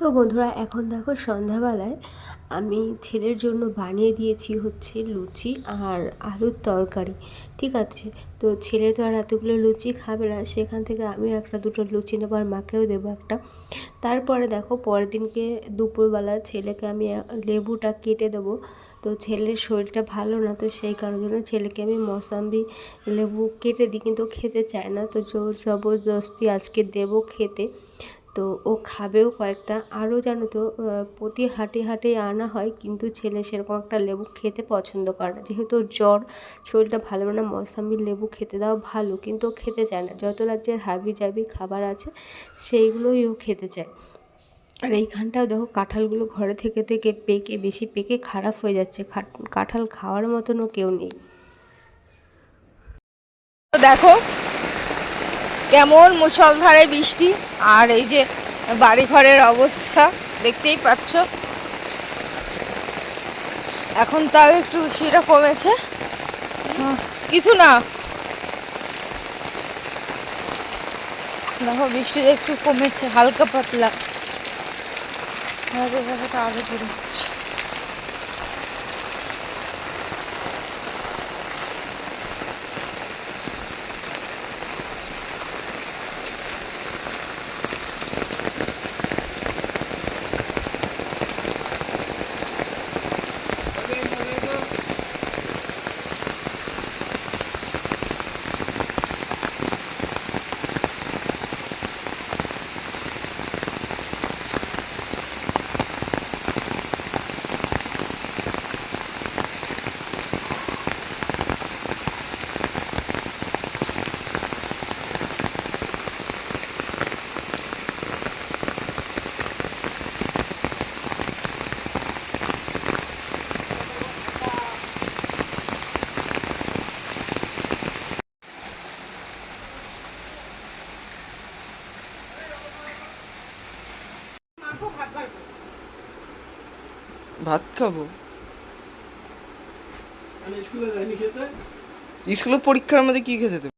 তো বন্ধুরা, এখন দেখো সন্ধ্যাবেলায় আমি ছেলের জন্য বানিয়ে দিয়েছি হচ্ছে লুচি আর আলুর তরকারি, ঠিক আছে? তো ছেলে তো আর এতগুলো লুচি খাবে না, সেখান থেকে আমিও একটা দুটো লুচি নেব আর মাকেও দেবো একটা। তারপরে দেখো পরের দিনকে দুপুরবেলা ছেলেকে আমি লেবুটা কেটে দেবো। তো ছেলের শরীরটা ভালো না, তো সেই কারণের জন্য ছেলেকে আমি মৌসাম্বি লেবু কেটে দিই, কিন্তু খেতে চায় না। তো জোর জবরদস্তি আজকে দেবো খেতে। তো ও খাবেও কয়েকটা। আরও জানো তো প্রতি হাটে হাটে আনা হয়, কিন্তু ছেলে সেরকম একটা লেবু খেতে পছন্দ করে না। যেহেতু জ্বর, শরীরটা ভালো না মৌসাম্বির লেবু খেতে দেওয়া ভালো, কিন্তু ও খেতে চায় না। যত রাজ্যের হাবি জাবি খাবার আছে, সেইগুলোই ও খেতে চায়। আর এইখানটাও দেখো, কাঁঠালগুলো ঘরে থেকে থেকে পেকে, বেশি পেকে খারাপ হয়ে যাচ্ছে। কাঁঠাল খাওয়ার মতনও কেউ নেই। দেখো কেমন মুসলধারে বৃষ্টি আর এই যে বাড়িঘরের অবস্থা, দেখতেই পাচ্ছ। এখন তাও একটু বৃষ্টিটা কমেছে। কিছু না। দেখো, বৃষ্টিটা একটু কমেছে, হালকা পাতলা। আগে দেখো ভাত খাব। স্কুলে যাইনি খেতে? স্কুলে পরীক্ষার মধ্যে কি খেতে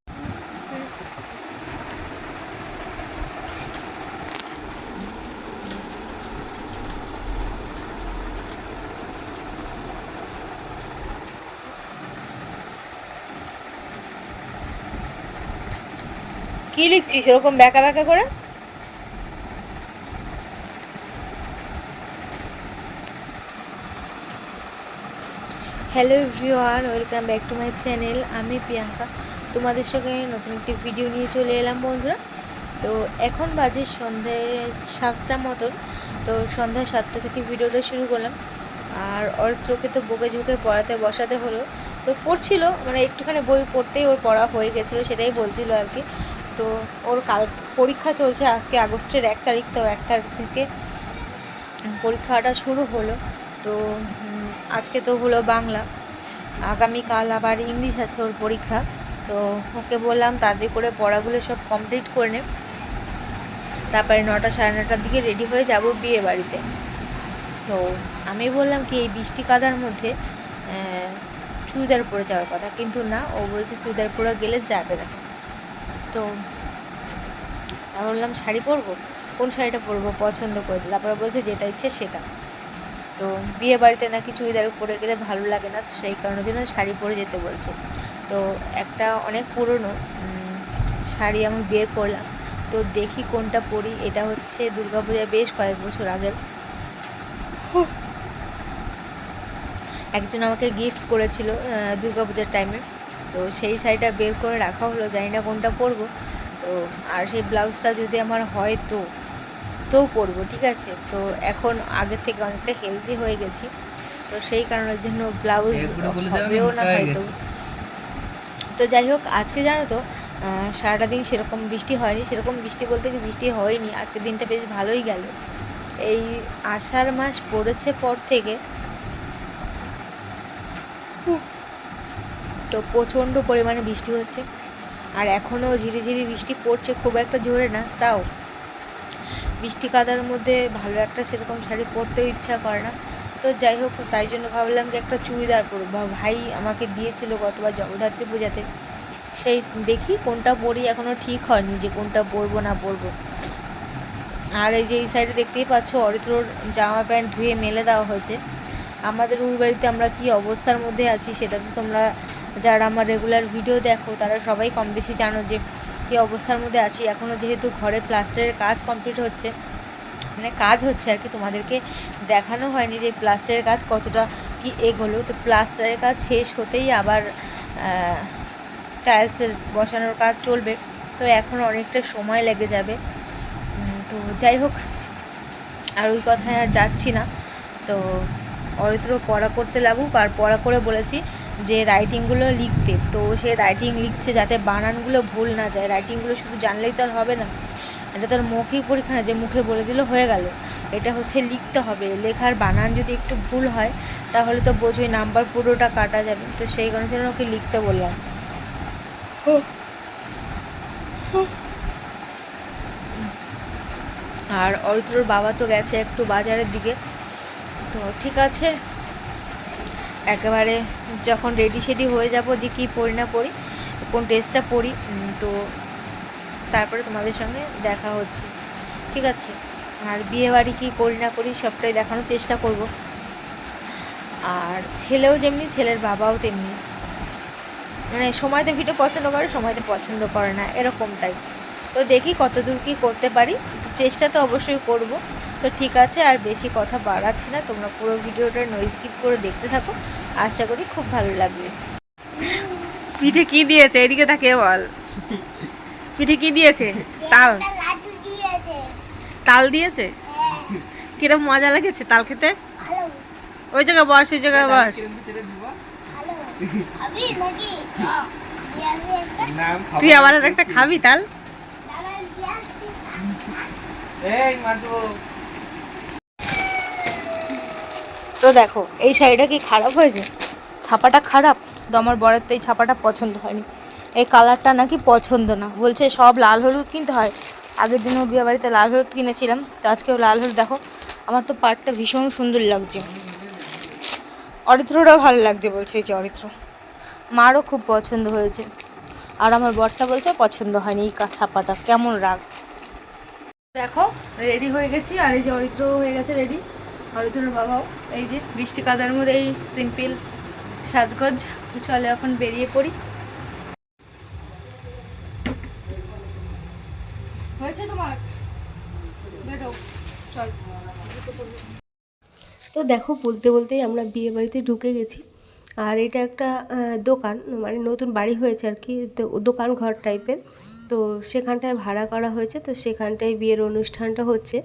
কি লিখছিস? এরকম ব্যাকা ব্যাকা করে? Hello everyone welcome back to my channel আমি প্রিয়াঙ্কা। তোমাদের সঙ্গে নতুন একটি ভিডিও নিয়ে চলে এলাম বন্ধুরা। তো এখন বাজে সন্ধে সাতটা মতন। তো সন্ধ্যা সাতটা থেকে ভিডিওটা শুরু করলাম। আর ওর চোখে তো বকে ঝুঁকে পড়াতে বসাতে হলো। তো পড়ছিল মানে একটুখানি বই পড়তেই ওর পড়া হয়ে গেছিল, সেটাই বলছিল আর কি। তো ওর কাল, পরীক্ষা চলছে আজকে আগস্টের এক তারিখ, তো এক তারিখ থেকে পরীক্ষাটা শুরু হলো। তো আজকে তো হলো বাংলা। আগামীকাল আবার ইংলিশ আছে ওর পরীক্ষা। তো ওকে বললাম তাড়াতাড়ি করে পড়াগুলো সব কমপ্লিট করে নে। তারপরে নটা সাড়ে নটার দিকে রেডি হয়ে যাব বিয়ে বাড়িতে। তো আমি বললাম কি, এই বৃষ্টি কাদার মধ্যে চুড়িদার পরে যাওয়ার কথা। কিন্তু না, ও বলছে চুড়িদার পরে গেলে যাবে না। তো আমি বললাম, শাড়ি পরবো? কোন শাড়িটা পরবো? পছন্দ করে। তারপরে বলছে যেটা ইচ্ছে সেটা। তো বিয়ে বাড়িতে নাকি চুড়িদার পরে গেলে ভালো লাগে না, তো সেই কারণের জন্য শাড়ি পরে যেতে বলছে। তো একটা অনেক পুরনো শাড়ি আমি বের করলাম, তো দেখি কোনটা পরি। এটা হচ্ছে দুর্গাপূজার বেশ কয়েক বছর আগের। একজন আমাকে গিফট করেছিল দুর্গাপূজার টাইমে তো সেই শাড়িটা বের করে রাখা হলো, জানি না কোনটা পরবো। তো আর সেই ব্লাউজটা যদি আমার হয় তো? তো পরবো ঠিক আছে? তো এখন আগের থেকে অনেকটা হেলদি হয়ে গেছি। তো সেই কারণের জন্য ব্লাউজ হবেও না হয়তো। তো যাই হোক আজকে জানো তো সারাটা দিন সেরকম বৃষ্টি হয়নি। সেরকম বৃষ্টি বলতে কি বৃষ্টি হয়নি আজকের দিনটা বেশ ভালোই গেল। এই আষাঢ় মাস পড়েছে পর থেকে তো প্রচণ্ড পরিমাণে বৃষ্টি হচ্ছে। আর এখনও ঝিরিঝিরি বৃষ্টি পড়ছে খুব একটা জোরে না তাও। বৃষ্টি কাদার মধ্যে ভালো একটা সেরকম শাড়ি পরতেও ইচ্ছা করে না। তো যাই হোক, তাই জন্য ভাবলাম যে একটা চুড়িদার পরবো। ভাই আমাকে দিয়েছিল গতবার জগদ্ধাত্রী পূজাতে। সেই দেখি কোনটা পরি এখনও ঠিক হয়নি যে কোনটা পরবো না পরবো। আর এই যে এই সাইডে দেখতেই পাচ্ছ অরিত্রর জামা প্যান্ট ধুয়ে মেলে দেওয়া হয়েছে। আমাদের উড় বাড়িতে আমরা কি অবস্থার মধ্যে আছি সেটা তো তোমরা যারা আমার রেগুলার ভিডিও দেখো, তারা সবাই কম বেশি জানো যে কী অবস্থার মধ্যে আছি। এখনও যেহেতু ঘরে প্লাস্টারের কাজ কমপ্লিট হচ্ছে মানে কাজ হচ্ছে আর কি, তোমাদেরকে দেখানো হয়নি যে প্লাস্টারের কাজ কতটা কি এগোলো। তো প্লাস্টারের কাজ শেষ হতেই আবার টাইলসের বসানোর কাজ চলবে। তো এখন অনেকটা সময় লেগে যাবে। তো যাই হোক, আর ওই কথায় আর যাচ্ছি না। তো অরিত্র পড়া করতে লাগুক, আর পড়া করে বলেছি যে রাইটিংগুলো লিখতে, তো সে রাইটিং লিখছে যাতে বানানগুলো ভুল না যায়। রাইটিংগুলো শুধু জানলেই তো আর হবে না। এটা তার মৌখিক পরীক্ষা না, যে মুখে বলে দিলে হয়ে গেল। এটা হচ্ছে লিখতে হবে। লেখার বানান যদি একটু ভুল হয়, তাহলে তো বোঝোই নাম্বার পুরোটা কাটা যাবে। তো সেই কারণে ওকে লিখতে বললাম। আর অরিত্রর বাবা তো গেছে একটু বাজারের দিকে। তো ঠিক আছে। একেবারে যখন রেডি সেডি হয়ে যাব যে কী পড়ি না পড়ি কোন ড্রেসটা পরি তো তারপরে তোমাদের সঙ্গে দেখা হচ্ছে। ঠিক আছে? আর বিয়ে বাড়ি কী করি না করি সবটাই দেখানোর চেষ্টা করব। আর ছেলেও যেমনি, ছেলের বাবাও তেমনি। মানে সময়তে ভিডিও পছন্দ করে, সময়তে পছন্দ করে না এরকমটাই তো দেখি কতদূর কী করতে পারি। চেষ্টা তো অবশ্যই করব। তো ঠিক আছে আর বেশি কথা বাড়াচ্ছি না। তোমরা পুরো ভিডিওটা নয় স্কিপ করে দেখতে থাকো। আশা করি খুব ভালো লাগবে। পিঠে কি দিয়েছে? এদিকে তাকে বল। পিঠে কি দিয়েছে? তাল। তাল দিয়েছে? হ্যাঁ। কিরম মজা লেগেছে তাল খেতে? ওই জায়গায় বস ওই জায়গায় বস। তুই আবার আর একটা খাবি তাল? এই মাধব তো দেখো, এই শাড়িটা কি খারাপ হয়েছে? ছাপাটা খারাপ? তো আমার বরের তো এই ছাপাটা পছন্দ হয়নি। এই কালারটা নাকি পছন্দ না। বলছে সব লাল হলুদ কিনতে হয়। আগের দিনও বিয়ে বাড়িতে লাল হলুদ কিনেছিলাম। তো আজকেও লাল হলুদ, দেখো, আমার তো পাটটা ভীষণ সুন্দর লাগছে। অরিত্রটাও ভালো লাগছে বলছে এই যে অরিত্র। মারও খুব পছন্দ হয়েছে। আর আমার বরটা বলছে পছন্দ হয়নি এই ছাপাটা। কেমন রাগ। দেখো রেডি হয়ে গেছি। আর এই যে অরিত্র হয়ে গেছে রেডি অরিত্রর বাবাও, এই যে বৃষ্টি কাদার মধ্যে এই সিম্পল সাজগোজ। চলে এখন বেরিয়ে পড়ি। হয়েছে তোমার? তো দেখো, বলতে বলতেই আমরা বিয়ে বাড়িতে ঢুকে গেছি। আর এটা একটা দোকান মানে নতুন বাড়ি হয়েছে আর কি দোকান ঘর টাইপের তো সেখানটায় ভাড়া করা হয়েছে, তো সেখানটায় বিয়ের অনুষ্ঠানটা হচ্ছে।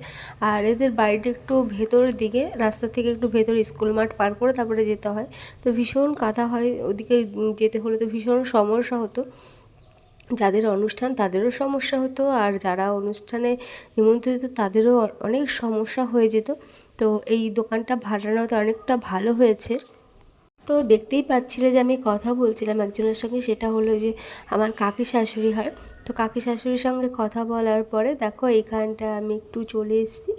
আর এদের বাড়িটা একটু ভেতরের দিকে, রাস্তা থেকে একটু ভেতরে স্কুল মাঠ পার করে তারপরে যেতে হয়। তো ভীষণ কাদা হয়, ওদিকে যেতে হলে তো ভীষণ সমস্যা হতো। যাদের অনুষ্ঠান তাদেরও সমস্যা হতো, আর যারা অনুষ্ঠানে নিমন্ত্রিত তাদেরও অনেক সমস্যা হয়ে যেত। তো এই দোকানটা ভাড়া নেওয়াতে অনেকটা ভালো হয়েছে। তো দেখতেই পাচ্ছিলে যে আমি কথা বলছিলাম একজনের সঙ্গে, সেটা হলো যে আমার কাকি শাশুড়ি হয়। তো কাকি শাশুড়ির সঙ্গে কথা বলার পরে দেখো এইখানটা আমি একটু চলে এসেছি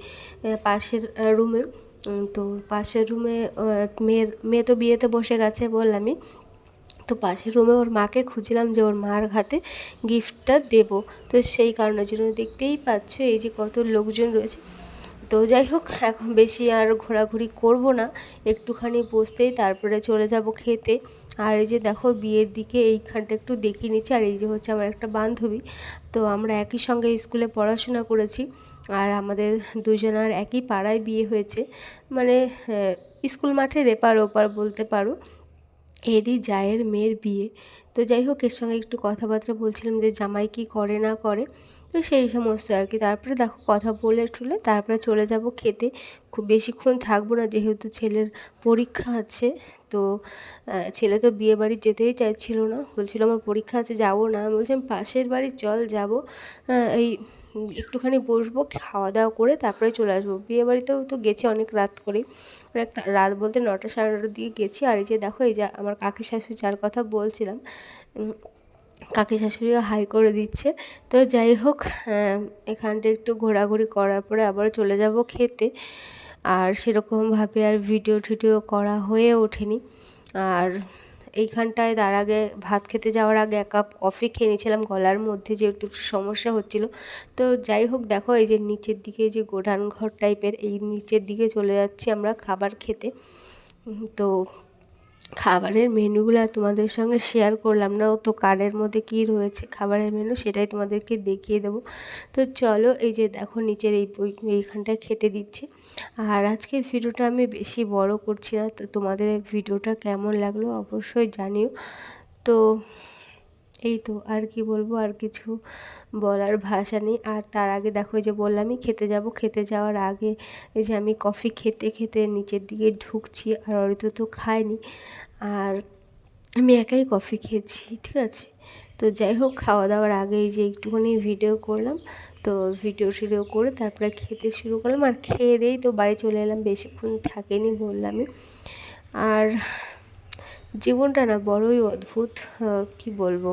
পাশের রুমে। তো পাশের রুমে মেয়ের, মেয়ে তো বিয়েতে বসে গেছে বললামই। তো পাশের রুমে ওর মাকে খুঁজলাম যে ওর মার হাতে গিফটটা দেব। তো সেই কারণের জন্য দেখতেই পাচ্ছ এই যে কত লোকজন রয়েছে। তো যাই হোক, এখন বেশি আর ঘোরাঘুরি করব না। একটুখানি বসতেই তারপরে চলে যাব খেতে। আর এই যে দেখো, বিয়ের দিকে এইখানটা একটু দেখিয়ে নিচ্ছি। আর এই যে হচ্ছে আমার একটা বান্ধবী, তো আমরা একই সঙ্গে স্কুলে পড়াশোনা করেছি। আর আমাদের দুজনার একই পাড়ায় বিয়ে হয়েছে। মানে স্কুল মাঠের এপার ওপার বলতে পারো। এরই জায়ের মেয়ের বিয়ে। তো যাই হোক, এর সঙ্গে একটু কথাবার্তা বলছিলাম যে জামাই কি করে না করে, তো সেই সমস্ত আর কি। তারপরে দেখো কথা বলে টুলে তারপরে চলে যাব খেতে। খুব বেশিক্ষণ থাকব না, যেহেতু ছেলের পরীক্ষা আছে, তো ছেলে তো বিয়ে বাড়ি যেতেই চাইছিল না। বলছিল, আমার পরীক্ষা আছে, যাব না। আমি বলছিলাম পাশের বাড়ি, চল যাব। এই একটুখানি বসবো খাওয়া দাওয়া করে তারপরে চলে আসব। বিয়ে বাড়িতেও তো গেছি অনেক রাত করে অনেক রাত বলতে নটা সাড়ে নটার দিকে গেছি। আর এই যে দেখো, এই যে আমার কাকি শাশুড়ি যার কথা বলছিলাম কাকি শাশুড়িও হাই করে দিচ্ছে। তো যাই হোক এখানটা একটু ঘোরাঘুরি করার পরে আবার চলে যাব খেতে। আর সেরকমভাবে আর ভিডিও টিডিও করা হয়ে ওঠেনি। আর এইখানটায় তার আগে ভাত খেতে যাওয়ার আগে এক কাপ কফি খেয়ে নিয়েছিলাম। গলার মধ্যে যেহেতু একটু সমস্যা হচ্ছিল। তো যাই হোক, দেখো এই যে নিচের দিকে যে গোডান ঘর টাইপের এই নিচের দিকে চলে যাচ্ছি আমরা খাবার খেতে। তো খাবারের মেনুগুলো তোমাদের সঙ্গে শেয়ার করলাম না। তো কার্ডের মধ্যে কী রয়েছে খাবারের মেনু সেটাই তোমাদেরকে দেখিয়ে দেবো। তো চলো এই যে দেখো নিচের এই এইখানটা এইখানটায় খেতে দিচ্ছে। আর আজকে ভিডিওটা আমি বেশি বড় করছি না। তো তোমাদের ভিডিওটা কেমন লাগল অবশ্যই জানিও। তো এই তো আর কি বলব, আর কিছু বলার ভাষা নেই। আর তার আগে দেখো যে বললামই, খেতে যাব। খেতে যাওয়ার আগে এই যে আমি কফি খেতে খেতে নিচের দিকে ঢুকছি, আর অরিত তো খায়নি। আর আমি একাই কফি খেয়েছি, ঠিক আছে? তো যাই হোক, খাওয়া দাওয়ার আগে যে একটুখানি ভিডিও করলাম। তো ভিডিও টিডিও করে তারপরে খেতে শুরু করলাম। আর খেয়ে দিয়েই তো বাড়ি চলে এলাম, বেশিক্ষণ থাকেনি বললামই। আর জীবনটা না বড়ই অদ্ভুত কী বলব?